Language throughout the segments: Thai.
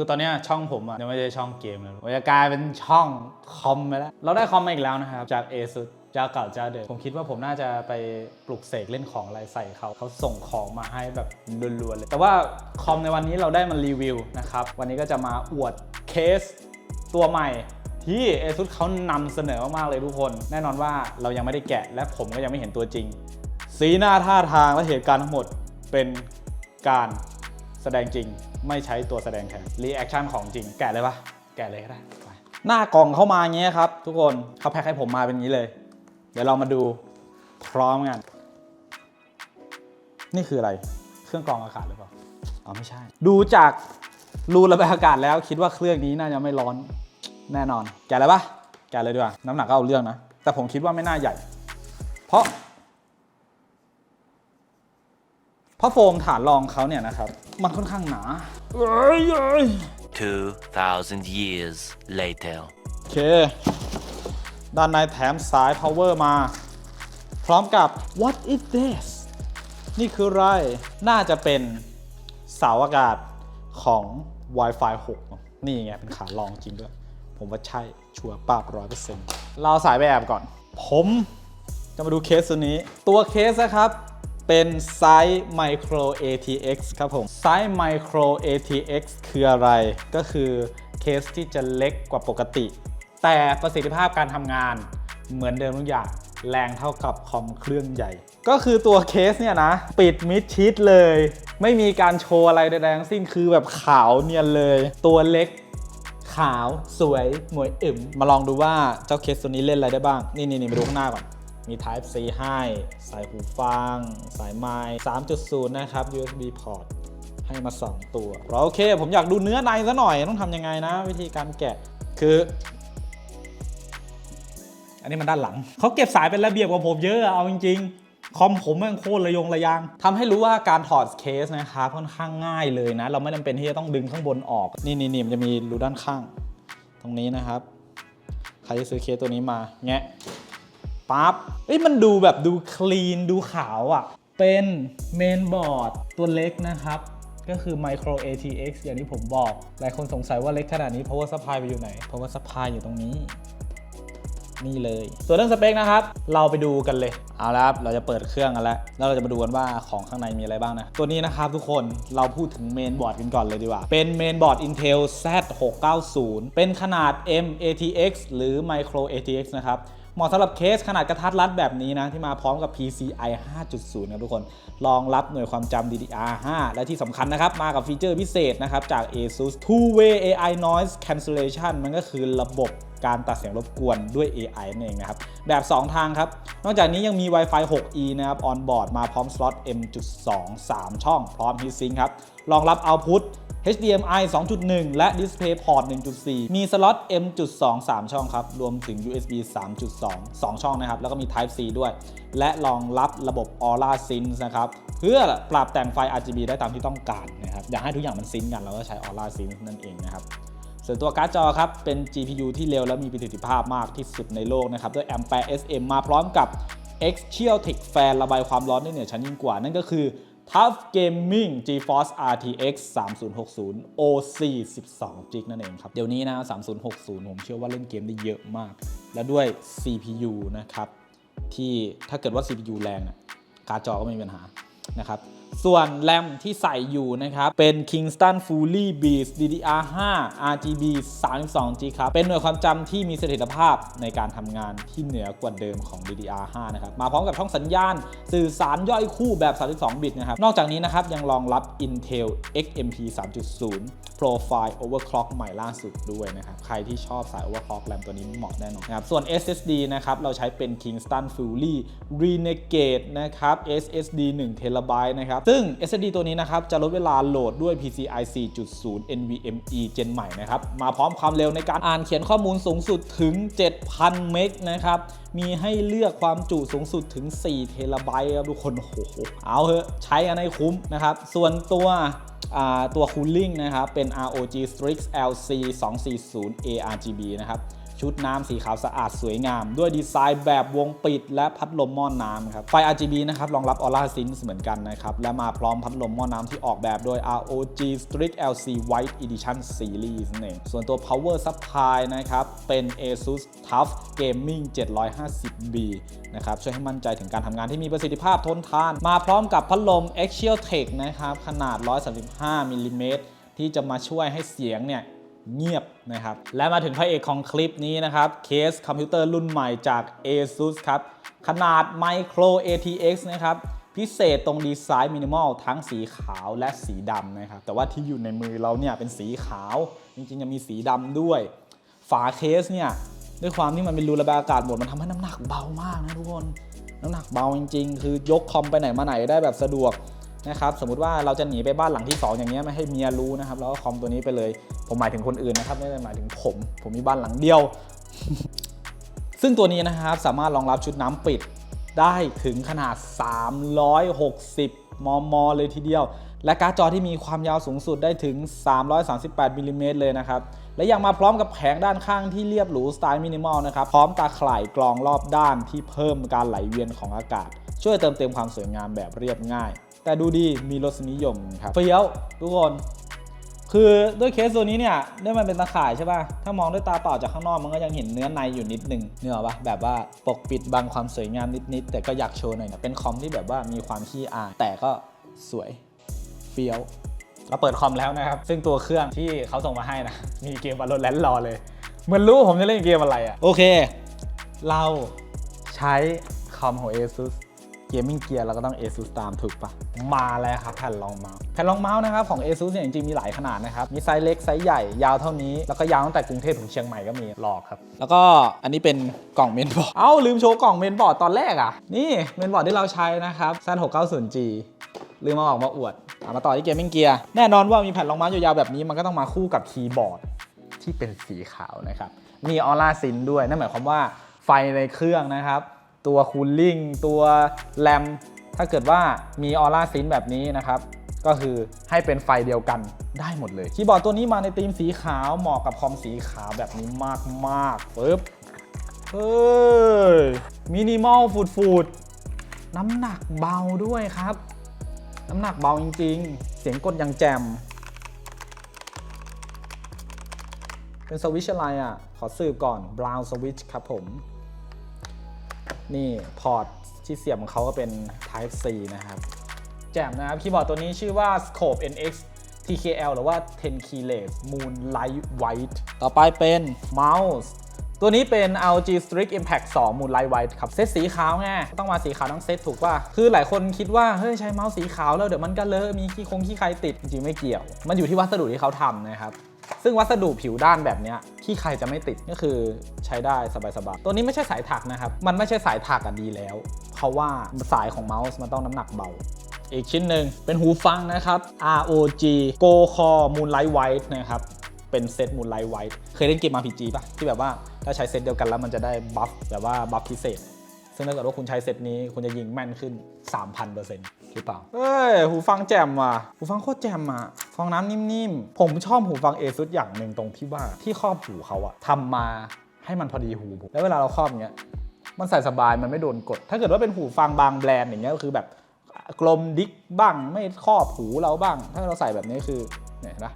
คือตอนนี้ช่องผมอะยังไม่ใช่ช่องเกมแล้วมันจะกลายเป็นช่องคอมไปแล้ว เราได้คอมมาอีกแล้วนะครับ จาก ASUS เจ้าเก่าเจ้าเดิมผมคิดว่าผมน่าจะไปปลุกเสกเล่นของอะไรใส่เขาเขาส่งของมาให้แบบรัวๆเลย แต่ว่าคอมในวันนี้เราได้มารีวิวนะครับ วันนี้ก็จะมาอวดเคสตัวใหม่ที่ ASUS เขานำเสนอมากๆเลยทุกคน แน่นอนว่าเรายังไม่ได้แกะและผมก็ยังไม่เห็นตัวจริง สีหน้าท่าทางและเหตุการณ์ทั้งหมดเป็นการแสดงจริง ไม่ใช้ตัวแสดงแทนรีแอคชั่นของจริงแกะเลยปะแกะเลยก็ได้หน้ากล่องเข้ามาอย่างเงี้ยครับ ทุกคนเขาแพ็คให้ผมมาเป็นอย่างนี้เลย เดี๋ยวเรามาดูพร้อมกัน นี่คืออะไรเครื่องกรองอากาศหรือเปล่าอ๋อไม่ใช่ ดูจากรูระบายอากาศแล้วคิดว่าเครื่องนี้น่าจะไม่ร้อนแน่นอน แกะเลยปะแกะเลยดีกว่าน้ำหนักก็เอาเรื่องนะ แต่ผมคิดว่าไม่น่าใหญ่ เพราะ เพราะโฟมฐานรองเขาเนี่ยนะครับ มันค่อนข้างหนาเอ้ยเอ้ย2,000 years later. โอเค ด้านในแถมสาย power มา พร้อมกับ what is this นี่คืออะไร น่าจะเป็นเสาอากาศของ Wi-Fi 6 นี่ไง เป็นขาลองจริงด้วย ผมว่าใช่ ชัวร์ป้าบร้อยเปอร์เซ็นต์เราเอาสายไปแอบก่อน ผมจะมาดูเคสตัวนี้ ตัวเคสนะครับ เป็นไซส์ Micro ATX ครับผม ไซส์ Micro ATX คืออะไร ก็คือเคสที่จะเล็กกว่าปกติ แต่ประสิทธิภาพการทำงานเหมือนเดิมทุกอย่าง แรงเท่ากับคอมเครื่องใหญ่ ก็คือตัวเคสเนี่ยนะ ปิดมิดชิดเลย ไม่มีการโชว์อะไรใดๆทั้งสิ้นคือแบบขาวเนียนเลย ตัวเล็กขาวสวยหมวยอึมมาลองดูว่าเจ้าเคสตัวนี้เล่นอะไรได้บ้าง นี่นี่นี่มาดูข้างหน้าก่อน มี Type C ให้ สายหูฟัง สายไมค์3.0 นะครับ USB port ให้มา 2 ตัว โอเค ผมอยากดูเนื้อในซะหน่อย ต้องทำยังไงนะ วิธีการแกะ คือ อันนี้มันด้านหลัง เขาเก็บสายเป็นระเบียบกว่าผมเยอะ เอาจริงๆคอมผมแม่งโคตรระยงระยางทำให้รู้ว่าการถอดเคสนะครับค่อนข้างง่ายเลยนะ เราไม่จำเป็นที่จะต้องดึงข้างบนออก นี่นี่นี่มันจะมีรูด้านข้าง ตรงนี้นะครับ ใครที่ซื้อเคสตัวนี้มาแงะ ปั๊บเอ้ยมันดูแบบดูคลีนดูขาวอะ่ะ เป็นเมนบอร์ดตัวเล็กนะครับ ก็คือ Micro ATX อย่างที่ผมบอก หลายคนสงสัยว่าเล็กขนาดนี้ power supply ไปอยู่ไหน power supply อยู่ตรงนี้ นี่เลย ส่วนเรื่องสเปคนะครับ เราไปดูกันเลย เอาละครับ เราจะเปิดเครื่องกันแล้ว แล้วเราจะมาดูกันว่าของข้างในมีอะไรบ้างนะ ตัวนี้นะครับทุกคน เราพูดถึงเมนบอร์ดกันก่อนเลยดีกว่า เป็นเมนบอร์ด Intel Z690 เป็นขนาด M-ATX หรือ Micro ATX นะครับ เหมาะสำหรับเคสขนาดกระทัดรัดแบบนี้นะ ที่มาพร้อมกับ PCI 5.0 นะทุกคน รองรับหน่วยความจำ DDR5 และที่สำคัญนะครับ มากับฟีเจอร์พิเศษนะครับ จาก ASUS Two Way AI Noise Cancellation มันก็คือระบบการตัดเสียงรบกวนด้วย AI นั่นเองนะครับ แบบ 2 ทางครับ นอกจากนี้ยังมี Wi-Fi 6E นะครับ on board มาพร้อมสล็อต M.2 3 ช่อง พร้อม heatsink ครับ รองรับ output HDMI 2.1 และ DisplayPort 1.4 มีสล็อต M.2 3 ช่องครับ รวมถึง USB 3.2 2 ช่องนะครับ แล้วก็มี Type C ด้วย และรองรับระบบ Aura Sync นะครับ เพื่อปรับแต่งไฟ RGB ได้ตามที่ต้องการนะครับ อยากให้ทุกอย่างมันซิงกัน เราก็ใช้ Aura Sync นั่นเองนะครับส่วนตัวการ์ดจอครับ เป็น GPU ที่เร็วและมีประสิทธิภาพมากที่สุดในโลกนะครับ ด้วย Ampere SM มาพร้อมกับ Axial Tech Fan ระบายความร้อนได้เหนือชั้นยิ่งกว่า นั่นก็คือ Tough Gaming GeForce RTX 3060 OC 12 g นั่นเองครับ เดี๋ยวนี้นะ 3060 ผมเชื่อว่าเล่นเกมได้เยอะมาก และด้วย CPU นะครับ ที่ถ้าเกิดว่า CPU แรงนะการ์ดจอก็ไม่มีปัญหานะครับ ส่วนแรมที่ใส่อยู่นะครับ เป็น Kingston Fully Beast DDR5 RGB 32G ครับ เป็นหน่วยความจำที่มีเสถียรภาพในการทำงานที่เหนือกว่าเดิมของ DDR5 นะครับ มาพร้อมกับช่องสัญญาณสื่อสารย่อยคู่แบบ 32 บิตนะครับ นอกจากนี้นะครับ ยังรองรับ Intel XMP 3.0 Profile Overclock ใหม่ล่าสุดด้วยนะครับ ใครที่ชอบสาย Overclock แรมตัวนี้เหมาะแน่นอนนะครับ ส่วน SSD นะครับ เราใช้เป็น Kingston Fury Renegade นะครับ SSD 1 t b นะครับซึ่ง SSD ตัวนี้นะครับจะลดเวลาโหลดด้วย PCI 4.0 NVMe Gen ใหม่นะครับมาพร้อมความเร็วในการอ่านเขียนข้อมูลสูงสุดถึง 7,000 เมกนะครับมีให้เลือกความจุสูงสุดถึง 4 เทราไบต์ครับทุกคนโอ้โหเอาเถอะใช้กันให้คุ้มนะครับส่วนตัวตัว cooling นะครับเป็น ROG Strix LC 240 ARGB นะครับ ชุดน้ำสีขาวสะอาดสวยงาม ด้วยดีไซน์แบบวงปิด และพัดลมหม้อนน้ำครับไฟ RGB นะครับรองรับ Aura Sense เหมือนกันนะครับและมาพร้อมพัดลมหม้อน้ำที่ออกแบบโดย ROG Strict LC White Edition Series นั่นเองส่วนตัว Power Supply นะครับเป็น ASUS TUF Gaming 750B นะครับช่วยให้มั่นใจถึงการทำงานที่มีประสิทธิภาพทนทาน มาพร้อมกับพัดลม Axial Tech นะครับขนาด 135มิลลิเมตรที่จะมาช่วยให้เสียงเนี่ย เงียบนะครับ และมาถึงพระเอกของคลิปนี้นะครับ เคสคอมพิวเตอร์รุ่นใหม่จาก ASUS ครับ ขนาด Micro ATX นะครับ พิเศษตรงดีไซน์มินิมอลทั้งสีขาวและสีดำนะครับ แต่ว่าที่อยู่ในมือเราเนี่ยเป็นสีขาว จริงๆยังมีสีดำด้วย ฝาเคสเนี่ยด้วยความที่มันเป็นรูระบายอากาศหมดมันทำให้น้ำหนักเบามากนะทุกคน น้ำหนักเบาจริง ๆ คือยกคอมไปไหนมาไหนได้แบบสะดวก นะครับสมมุติว่าเราจะหนีไปบ้านหลังที่ 2 อย่างเงี้ยไม่ให้เมียรู้นะครับแล้วก็คอมตัวนี้ไปเลย ผมหมายถึงคนอื่นนะครับไม่ได้หมายถึงผม ผมมีบ้านหลังเดียว ซึ่งตัวนี้นะครับสามารถรองรับชุดน้ำปิดได้ถึงขนาด 360 มม เลยทีเดียว และการ์ดจอที่มีความยาวสูงสุดได้ถึง 338มิลลิเมตรเลยนะครับ และยังมาพร้อมกับแผงด้านข้างที่เรียบหรูสไตล์มินิมอลนะครับ พร้อมตาข่ายกรองรอบด้านที่เพิ่มการไหลเวียนของอากาศ ช่วยเติมเต็มความสวยงามแบบเรียบง่าย แต่ดูดีมีรสนิยมครับเฟี้ยวทุกคน คือด้วยเคสตัวนี้เนี่ยด้วยมันเป็นตาข่ายใช่ป่ะ ถ้ามองด้วยตาเปล่าจากข้างนอกมันก็ยังเห็นเนื้อในอยู่นิดนึงเนื้ออกปะแบบว่าปกปิดบังความสวยงามนิดๆ แต่ก็อยากโชว์หน่อยนะเป็นคอมที่แบบว่ามีความขี้อายแต่ก็สวยเฟี้ยวเราเปิดคอมแล้วนะครับ ซึ่งตัวเครื่องที่เขาส่งมาให้นะ มีเกมบอลแลนรอเลย เหมือนรู้ผมจะเล่นเกมอะไรอะโอเค เราใช้คอมของ ASUS เกมมิ่งเกียร์เราก็ต้อง ASUS ตามถูกปะมาแล้วครับแผ่นรองเมาส์แผ่นรองเมาส์นะครับของ ASUS เนี่ยจริงๆมีหลายขนาดนะครับ มีไซส์เล็กไซส์ใหญ่ยาวเท่านี้ แล้วก็ยาวตั้งแต่กรุงเทพถึงเชียงใหม่ก็มีหลอกครับ แล้วก็อันนี้เป็นกล่องเมนบอร์ดเอ้าลืมโชว์กล่องเมนบอร์ดตอนแรกอะนี่เมนบอร์ดที่เราใช้นะครับสั้น 690G ลืมมาออกมาอวดเอามาต่อที่เกมมิ่งเกียร์แน่นอนว่ามีแผ่นรองเมาส์ยาวๆแบบนี้มันก็ต้องมาคู่กับคีย์บอร์ดที่เป็นสีขาวนะครับมีออร่าซินด้วยนั่นหมายความว่าไฟในเครื่องนะครับ ตัวคูลลิ่งตัวแรมถ้าเกิดว่ามีออร่าซินแบบนี้นะครับ ก็คือให้เป็นไฟเดียวกันได้หมดเลย คีย์บอร์ดตัวนี้มาในธีมสีขาวเหมาะกับคอมสีขาวแบบนี้มากๆปึ๊บเฮ้ยมินิมอลฟูดๆน้ำหนักเบาด้วยครับ น้ำหนักเบาจริง ๆ เสียงกดยังแจม เป็นสวิชอะไรอะ ขอสืบก่อน Brown Switch ครับผม นี่พอร์ตที่เสียบของเขาก็เป็น Type C นะครับ แจ่มนะครับ คีย์บอร์ดตัวนี้ชื่อว่า Scope NX TKL หรือว่า 10 Keyless Moonlight White ต่อไปเป็นเมาส์ตัวนี้เป็น ROG Strict Impact 2 Moonlight White ครับ เซตสีขาวไงต้องมาสีขาวทั้งเซตถูกป่ะ คือหลายคนคิดว่า เฮ้ย ใช้เมาส์สีขาวแล้วเดี๋ยวมันก็เลอะมีขี้คงขี้ใครติด จริงๆไม่เกี่ยว มันอยู่ที่วัสดุที่เขาทำนะครับ ซึ่งวัสดุผิวด้านแบบนี้ที่ใครจะไม่ติดก็คือใช้ได้สบายๆ ตัวนี้ไม่ใช่สายถักนะครับ มันไม่ใช่สายถักอะดีแล้ว เพราะว่าสายของเมาส์มันต้องน้ำหนักเบา อีกชิ้นหนึ่งเป็นหูฟังนะครับ ROG Go Core Moonlight White นะครับเป็นเซต Moonlight White เคยเล่นเกม RPG ป่ะ ที่แบบว่าถ้าใช้เซตเดียวกันแล้วมันจะได้บัฟแบบว่าบัฟพิเศษ ซึ่งถ้าเกิดว่าคุณใช้เซตนี้คุณจะยิงแม่นขึ้น 3,000%หรือเปล่าเฮ้ย หูฟังแจ่มว่ะ หูฟังโคตรแจ่มอะฟองน้ำนิ่มๆ ผมชอบหูฟัง ASUS อย่างหนึ่งตรงที่ว่าที่ครอบหูเขาอะทำมาให้มันพอดีหูผมแล้วเวลาเราครอบเงี้ยมันใส่สบายมันไม่โดนกด ถ้าเกิดว่าเป็นหูฟังบางแบรนด์อย่างเงี้ยก็คือแบบกลมดิกบ้างไม่ครอบหูเราบ้าง ถ้าเราใส่แบบนี้คือเนี่ยเห็นะ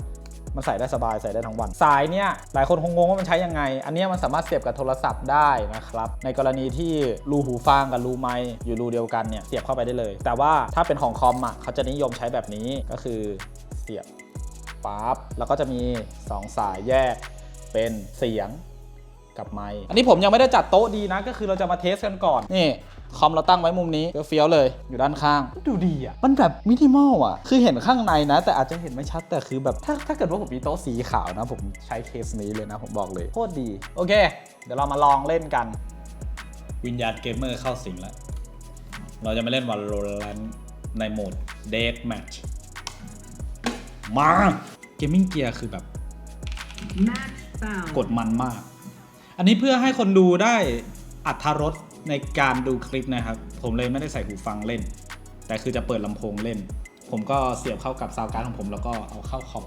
มันใส่ได้สบายใส่ได้ทั้งวัน สายเนี่ยหลายคนคงงงว่ามันใช้ยังไง อันนี้มันสามารถเสียบกับโทรศัพท์ได้นะครับในกรณีที่รูหูฟังกับรูไมค์อยู่รูเดียวกันเนี่ยเสียบเข้าไปได้เลย แต่ว่าถ้าเป็นของคอมอะเขาจะนิยมใช้แบบนี้ก็คือเสียบปั๊บแล้วก็จะมีสองสายแยกเป็นเสียงกับไมค์อันนี้ผมยังไม่ได้จัดโต๊ะดีนะ ก็คือเราจะมาเทสกันก่อน นี่ คอมเราตั้งไว้มุมนี้เฟี้ยวๆเลยอยู่ด้านข้าง ดูดีอะ มันแบบมินิมอลอะ คือเห็นข้างในนะ แต่อาจจะเห็นไม่ชัด แต่คือแบบถ้าถ้าเกิดว่าผมมีโต๊ะสีขาวนะ ผมใช้เคสนี้เลยนะผมบอกเลยโคตรดี โอเค เดี๋ยวเรามาลองเล่นกัน วิญญาณเกมเมอร์เข้าสิงแล้ว เราจะมาเล่น Valorant ในโหมด Death Match มาเกมมิ่งเกียร์คือแบบ Match found. กดมันมาก อันนี้เพื่อให้คนดูได้อัธรส ในการดูคลิปนะครับ ผมเลยไม่ได้ใส่หูฟังเล่น แต่คือจะเปิดลำโพงเล่น ผมก็เสียบเข้ากับซาวการ์ดของผมแล้วก็เอาเข้าคอม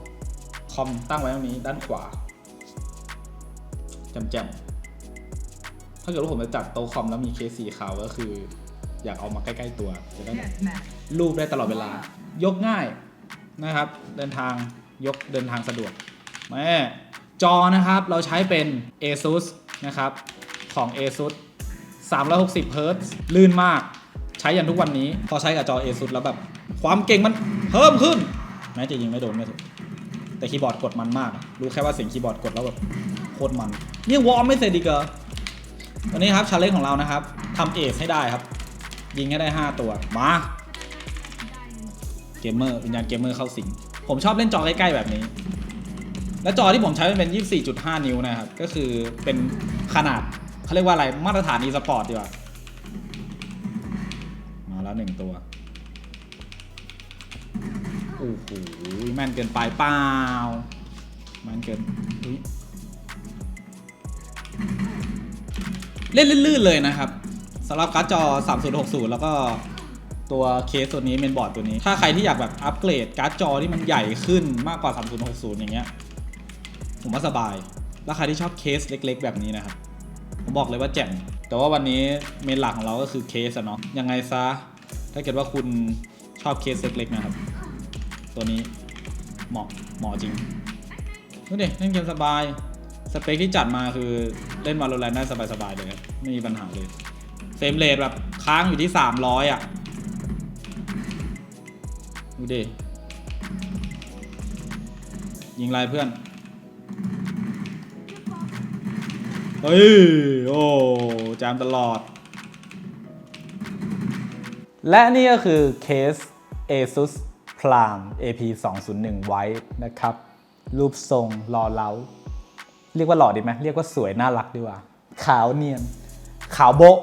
คอมตั้งไว้ตรงนี้ด้านขวาจำแจมถ้าเกิดว่าผมจะจัดโต๊ะคอมแล้วมีเคสสีขาวก็คือ อยากเอามาใกล้ๆตัวจะได้ Deathmatch. รูปได้ตลอดเวลา ยกง่ายนะครับ เดินทางยกเดินทางสะดวกแม่จอนะครับเราใช้เป็น ASUS นะครับของ ASUS 360 Hz ลื่นมาก ใช้ยันทุกวันนี้ พอใช้กับจอ ASUS แล้วแบบ ความเก่งมันเพิ่มขึ้น แม้จะยิงไม่โดนไม่ถูกแต่คีย์บอร์ดกดมันมาก รู้แค่ว่าเสียงคีย์บอร์ดกดแล้วแบบโคตรมันเนี่ยวอร์มไม่เสร็จดีกเหรอวันนี้ครับชาเลนจ์ของเรานะครับทำเอสให้ได้ครับ ยิงให้ได้ 5 ตัวมาเกมเมอร์วิญญาณเกมเมอร์เข้าสิงผมชอบเล่นจอใกล้ๆแบบนี้ และจอที่ผมใช้มันเป็น 24.5 นิ้วนะครับ ก็คือเป็นขนาด เขาเรียกว่าอะไรมาตรฐาน e-sport ดีกว่า มาแล้วหนึ่งตัว โอ้โหแม่นเกินไปเปล่าแม่นเกินเล่นลื่นๆเลยนะครับสำหรับการ์ดจอ 3060 แล้วก็ตัวเคสตัวนี้เมนบอร์ดตัวนี้ ถ้าใครที่อยากแบบอัปเกรดการ์ดจอที่มันใหญ่ขึ้นมากกว่า 3060 อย่างเงี้ย ผมว่าสบาย แล้วใครที่ชอบเคสเล็ก ๆ แบบนี้นะครับ ผมบอกเลยว่าแจ่มแต่ว่าวันนี้เมนหลักของเราก็คือเคสอะเนาะยังไงซะ ถ้าเกิดว่าคุณชอบเคสเล็กๆนะครับ ตัวนี้เหมาะเหมาะจริงดูดิเล่นเกมสบายสเปคที่จัดมาคือเล่นวาโลแรนได้สบายๆเลยครับไม่มีปัญหาเลยเฟรมเรทแบบค้างอยู่ที่ 300 อะ ดูดิยิงไรเพื่อน เฮ้ย โอ้จามตลอด และนี่ก็คือเคส ASUS Prime AP 201 White นะครับ รูปทรงหล่อเล้า เรียกว่าหล่อดีไหมเรียกว่าสวยน่ารักดีกว่า ขาวเนียน ขาวโบะ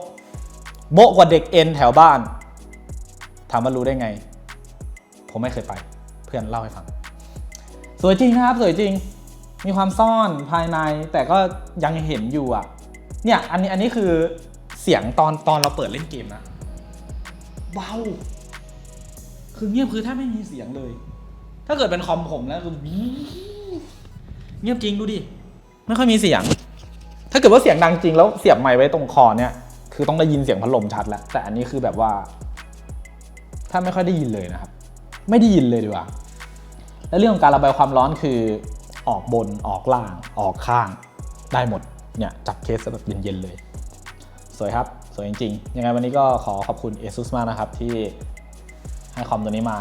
โบะกว่าเด็กเอ็นแถวบ้าน ถามว่ารู้ได้ไง ผมไม่เคยไป เพื่อนเล่าให้ฟัง สวยจริงครับ สวยจริง มีความซ่อนภายในแต่ก็ยังเห็นอยู่อะ เนี่ยอันนี้อันนี้คือเสียงตอนตอนเราเปิดเล่นเกมนะเบาคือเงียบคือแทบไม่มีเสียงเลย ถ้าเกิดเป็นคอมผมแล้วคือเงียบจริงดูดิไม่ค่อยมีเสียง ถ้าเกิดว่าเสียงดังจริงแล้วเสียบไมค์ไว้ตรงคอเนี่ย คือต้องได้ยินเสียงพัดลมชัดแล้วแต่อันนี้คือแบบว่า ถ้าไม่ค่อยได้ยินเลยนะครับ ไม่ได้ยินเลยดีกว่าและเรื่องของการระบายความร้อนคือ ออกบนออกล่างออกข้างได้หมดเนี่ยจับเคสแบบเย็นๆเลย สวยครับ สวยจริงๆ ยังไงวันนี้ก็ขอขอบคุณ ASUS มากนะครับ ที่ให้คอมตัวนี้มา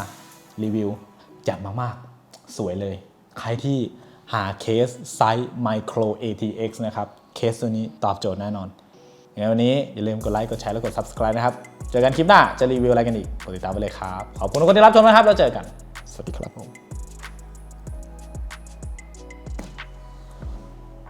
รีวิวจัดมามากๆสวยเลย ใครที่หาเคสไซส์ Micro ATX นะครับ เคสตัวนี้ตอบโจทย์แน่นอนยังไงวันนี้อย่าลืมกดไลค์กดแชร์และกด Subscribe นะครับ เจอกันคลิปหน้าจะรีวิวอะไรกันอีกกดติดตามไปเลยครับ ขอบคุณทุกคนที่รับชมนะครับ แล้วเจอกัน สวัสดีครับผม